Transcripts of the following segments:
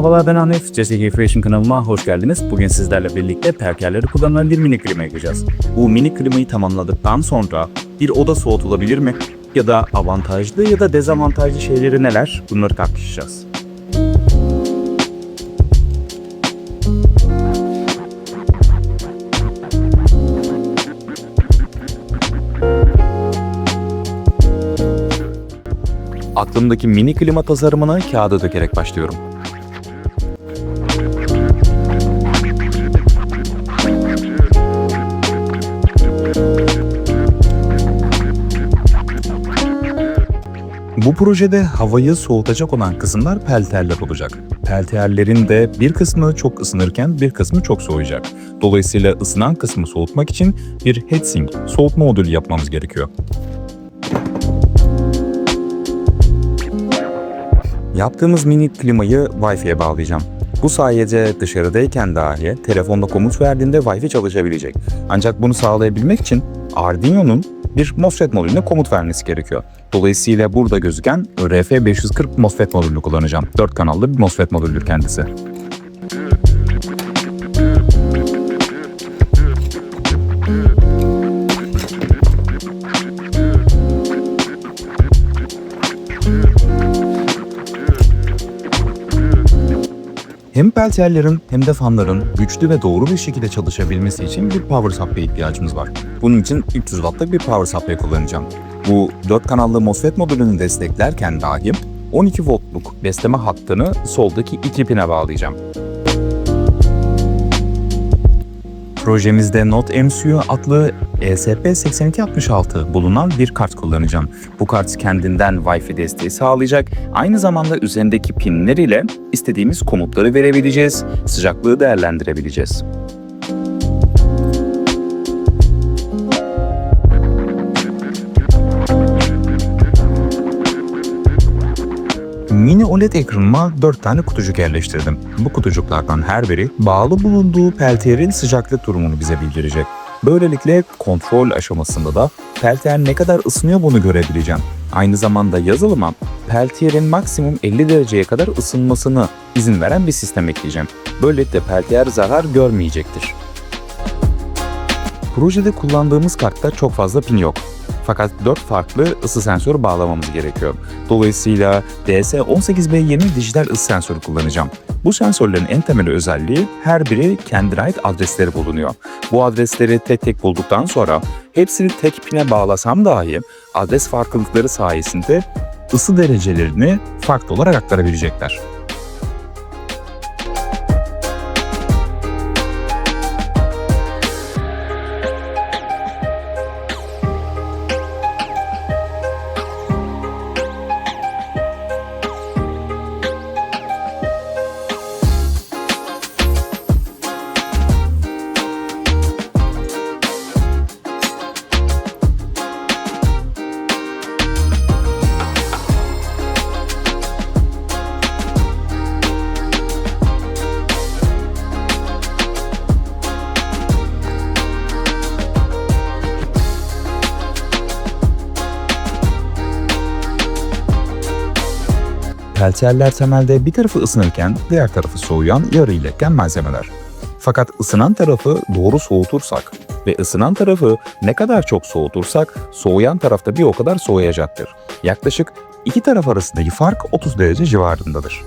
Merhabalar ben Hanif, CSG Fashion kanalıma hoş geldiniz. Bugün sizlerle birlikte perkerleri kullanılan bir mini klima yapacağız. Bu mini klimayı tamamladıktan sonra bir oda soğutulabilir mi? Ya da avantajlı ya da dezavantajlı şeyleri neler? Bunları tartışacağız. Aklımdaki mini klima tasarımını kağıda dökerek başlıyorum. Bu projede havayı soğutacak olan kısımlar pelterler olacak. Pelterlerin de bir kısmı çok ısınırken bir kısmı çok soğuyacak. Dolayısıyla ısınan kısmı soğutmak için bir heatsink, soğutma modülü yapmamız gerekiyor. Yaptığımız mini klimayı Wi-Fi'ye bağlayacağım. Bu sayede dışarıdayken dahi telefonda komut verdiğinde Wi-Fi çalışabilecek. Ancak bunu sağlayabilmek için Arduino'nun bir MOSFET modülüne komut vermesi gerekiyor. Dolayısıyla burada gözüken RF540 MOSFET modülünü kullanacağım. 4 kanallı bir MOSFET modüldür kendisi. Hem peltiyerlerin hem de fanların güçlü ve doğru bir şekilde çalışabilmesi için bir power supply'e ihtiyacımız var. Bunun için 300 wattlık bir power supply kullanacağım. Bu 4 kanallı MOSFET modülünü desteklerken dahi 12 voltluk besleme hattını soldaki iki pine bağlayacağım. Projemizde Note MCU adlı E ESP8266 bulunan bir kart kullanacağım. Bu kart kendinden Wi-Fi desteği sağlayacak. Aynı zamanda üzerindeki pinler ile istediğimiz komutları verebileceğiz, sıcaklığı değerlendirebileceğiz. Mini OLED ekranıma 4 tane kutucuk yerleştirdim. Bu kutucuklardan her biri bağlı bulunduğu peltiyerin sıcaklık durumunu bize bildirecek. Böylelikle kontrol aşamasında da peltiyer ne kadar ısınıyor bunu görebileceğim. Aynı zamanda yazılıma peltiyerin maksimum 50 dereceye kadar ısınmasını izin veren bir sistem ekleyeceğim. Böylelikle peltiyer zarar görmeyecektir. Projede kullandığımız kartta çok fazla pin yok. Fakat 4 farklı ısı sensörü bağlamamız gerekiyor. Dolayısıyla DS18B20 dijital ısı sensörü kullanacağım. Bu sensörlerin en temel özelliği her biri kendine ait adresleri bulunuyor. Bu adresleri tek tek bulduktan sonra hepsini tek pine bağlasam dahi adres farklılıkları sayesinde ısı derecelerini farklı olarak aktarabilecekler. Peltiyerler temelde bir tarafı ısınırken diğer tarafı soğuyan yarı iletken malzemeler. Fakat ısınan tarafı doğru soğutursak ve ısınan tarafı ne kadar çok soğutursak soğuyan tarafta bir o kadar soğuyacaktır. Yaklaşık iki taraf arasındaki fark 30 derece civarındadır.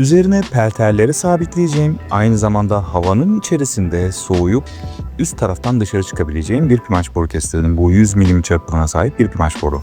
Üzerine pelterleri sabitleyeceğim. Aynı zamanda havanın içerisinde soğuyup üst taraftan dışarı çıkabileceğim bir pimaç boru kestirdim. Bu 100 milim çapına sahip bir pimaç boru.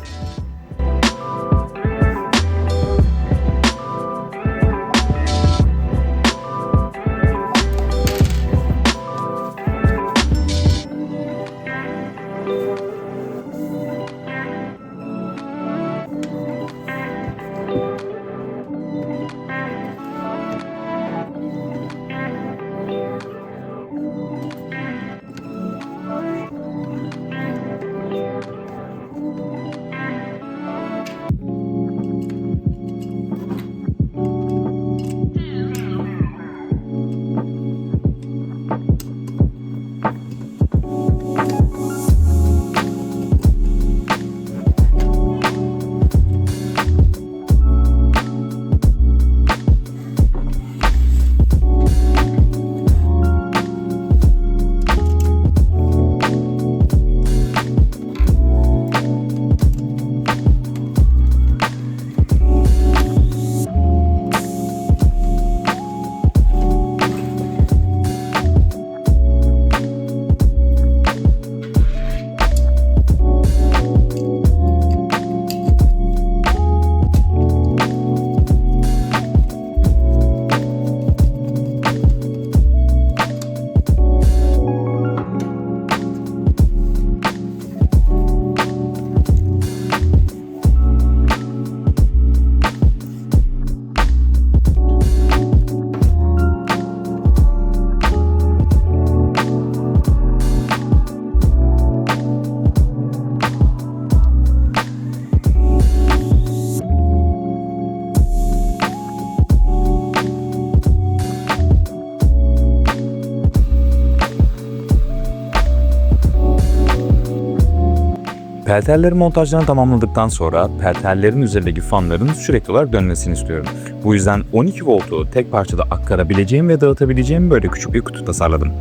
Pelterleri montajlarını tamamladıktan sonra pelterlerin üzerindeki fanların sürekli olarak dönmesini istiyorum. Bu yüzden 12 voltu tek parçada aktarabileceğim ve dağıtabileceğim böyle küçük bir kutu tasarladım.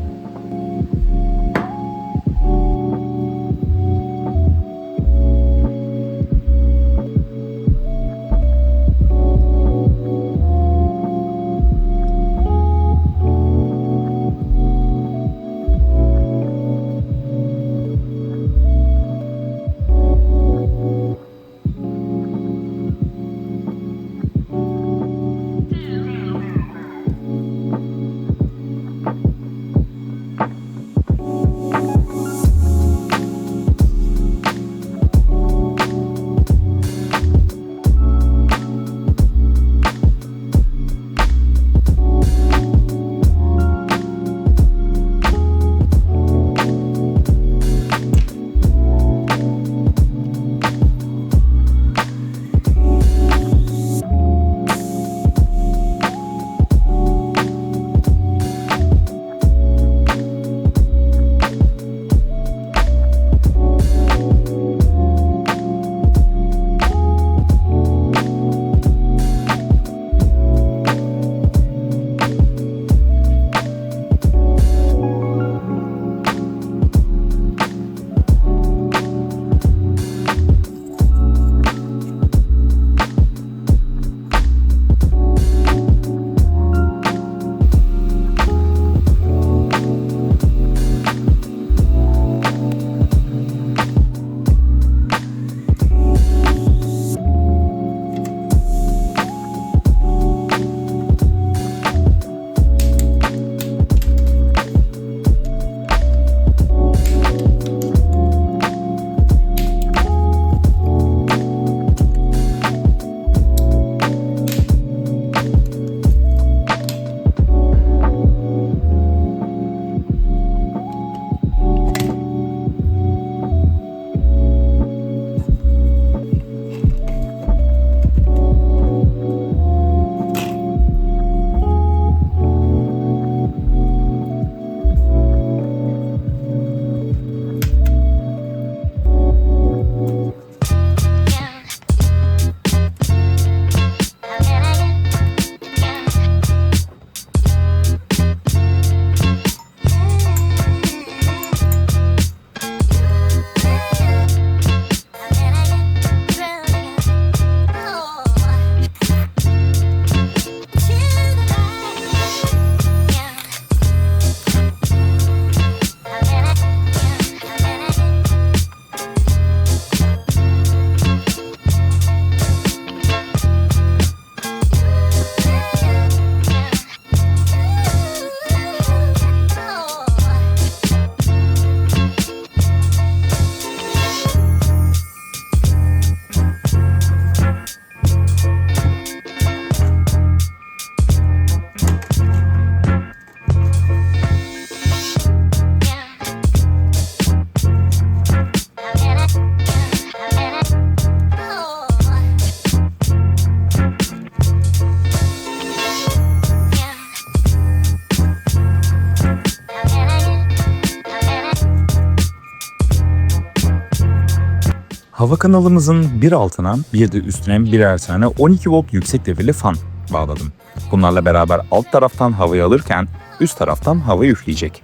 Hava kanalımızın bir altına bir de üstüne birer tane 12 volt yüksek devirli fan bağladım. Bunlarla beraber alt taraftan havayı alırken üst taraftan havayı üfleyecek.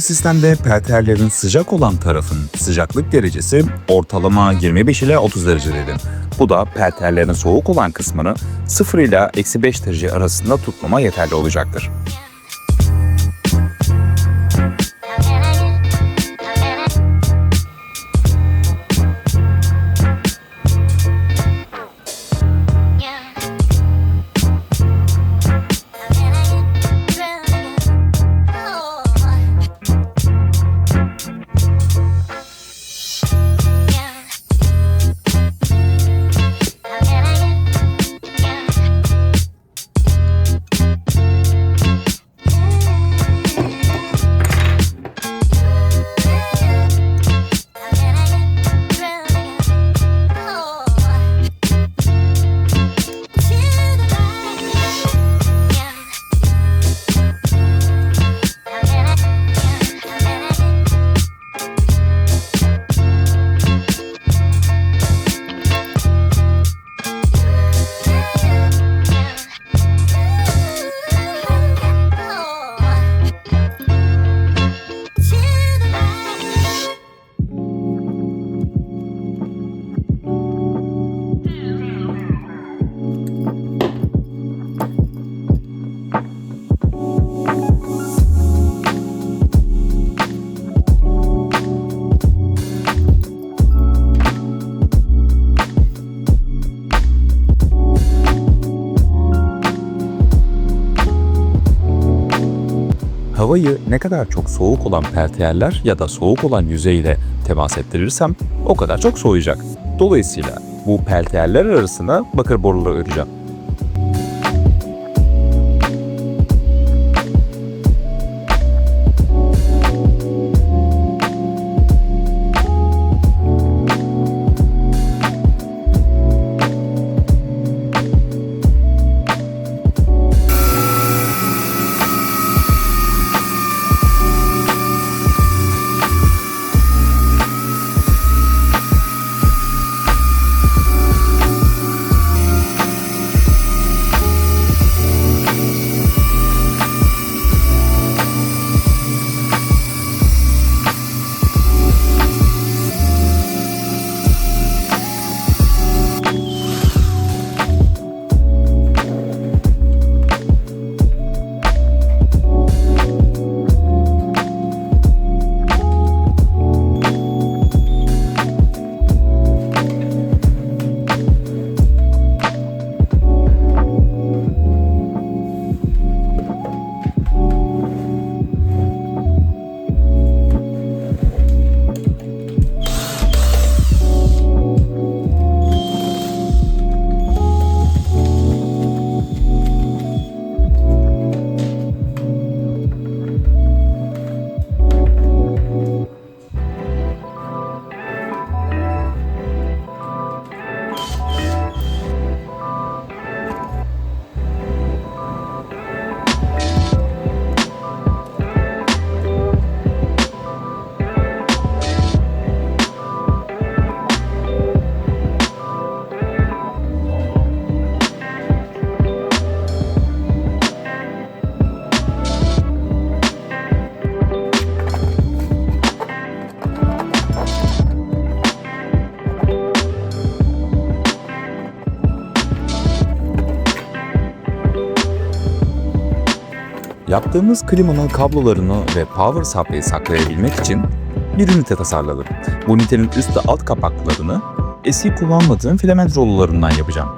Kurduğum sistemde pelterlerin sıcak olan tarafın sıcaklık derecesi ortalama 25 ile 30 derece dedim. Bu da pelterlerin soğuk olan kısmını 0 ile eksi 5 derece arasında tutmama yeterli olacaktır. Havayı ne kadar çok soğuk olan peltiyerler ya da soğuk olan yüzeyle temas ettirirsem o kadar çok soğuyacak. Dolayısıyla bu peltiyerler arasına bakır boruları öreceğim. Yaptığımız klimanın kablolarını ve power supply'ı saklayabilmek için bir ünite tasarladım. Bu ünitenin üst ve alt kapaklarını eski kullanmadığım filament rulolarından yapacağım.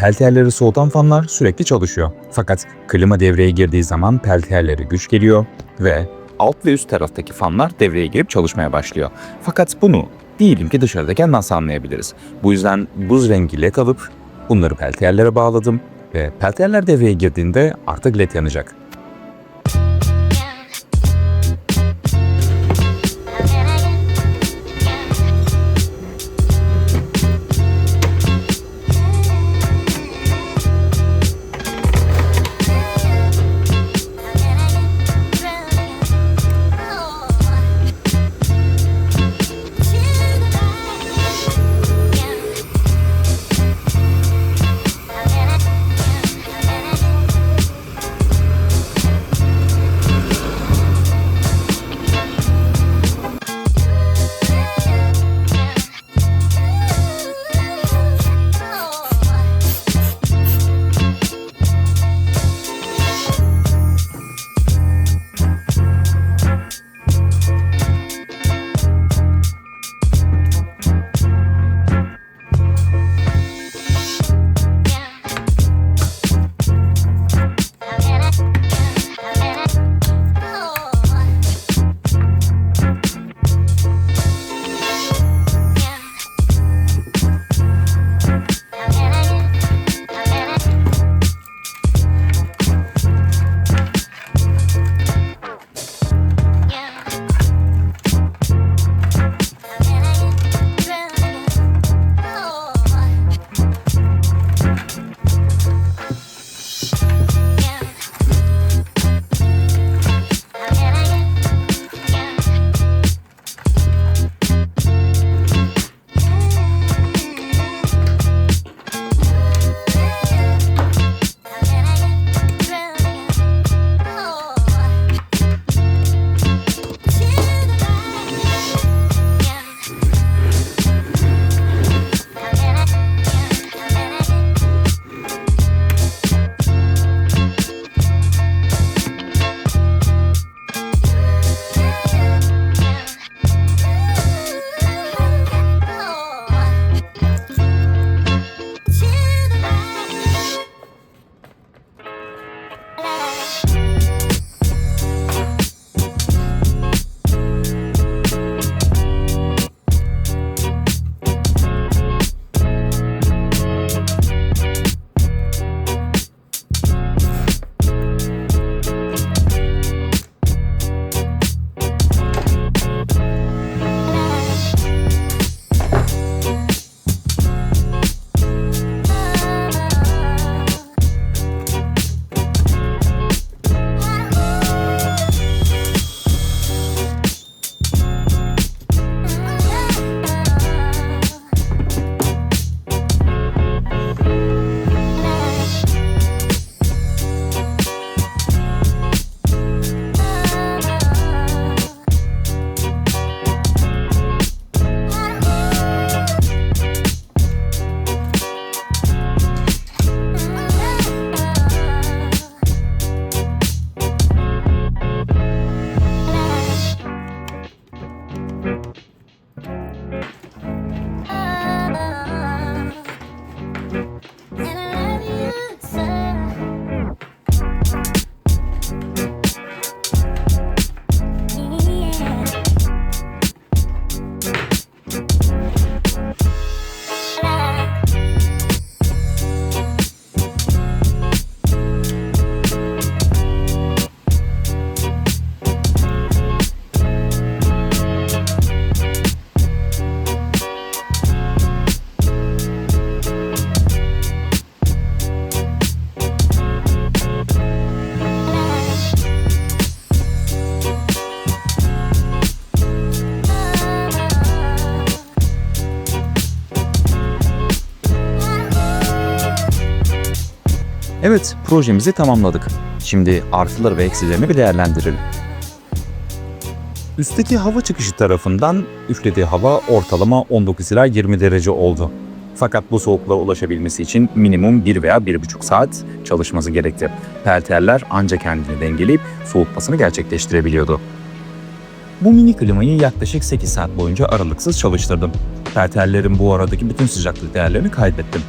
Peltiyerleri soğutan fanlar sürekli çalışıyor. Fakat klima devreye girdiği zaman peltiyerlere güç geliyor ve alt ve üst taraftaki fanlar devreye girip çalışmaya başlıyor. Fakat bunu diyelim ki dışarıdayken nasıl anlayabiliriz? Bu yüzden buz rengi led alıp bunları peltiyerlere bağladım ve peltiyerler devreye girdiğinde artık led yanacak. Evet, projemizi tamamladık. Şimdi artıları ve eksilerini bir değerlendirelim. Üstteki hava çıkışı tarafından üflediği hava ortalama 19 ila 20 derece oldu. Fakat bu soğukluğa ulaşabilmesi için minimum 1 veya 1,5 saat çalışması gerekti. Pelterler ancak kendini dengeleyip soğutmasını gerçekleştirebiliyordu. Bu mini klimayı yaklaşık 8 saat boyunca aralıksız çalıştırdım. Pelterlerin bu aradaki bütün sıcaklık değerlerini kaydettim.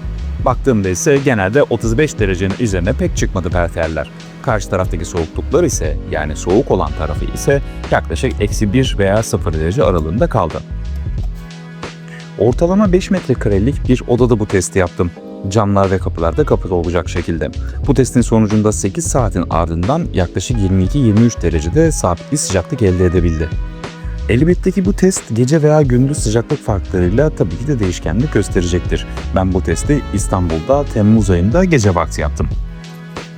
Baktığımda ise genelde 35 derecenin üzerine pek çıkmadı pelterler. Karşı taraftaki soğukluklar ise yani soğuk olan tarafı ise yaklaşık eksi 1 veya 0 derece aralığında kaldı. Ortalama 5 metrekarelik bir odada bu testi yaptım. Camlar ve kapılar da kapalı olacak şekilde. Bu testin sonucunda 8 saatin ardından yaklaşık 22-23 derecede sabit bir sıcaklık elde edebildi. Elbette ki bu test gece veya gündüz sıcaklık farklarıyla tabii ki de değişkenlik gösterecektir. Ben bu testi İstanbul'da Temmuz ayında gece vakti yaptım.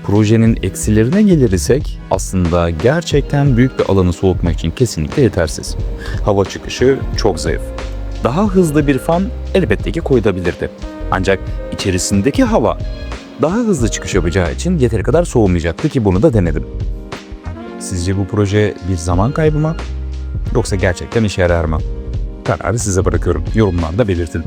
Projenin eksilerine gelirsek aslında gerçekten büyük bir alanı soğutmak için kesinlikle yetersiz. Hava çıkışı çok zayıf. Daha hızlı bir fan elbette ki koyulabilirdi. Ancak içerisindeki hava daha hızlı çıkış yapacağı için yeteri kadar soğumayacaktı ki bunu da denedim. Sizce bu proje bir zaman kaybı mı? Yoksa gerçekten işe yarar mı? Kararı size bırakıyorum. Yorumlarda belirtin.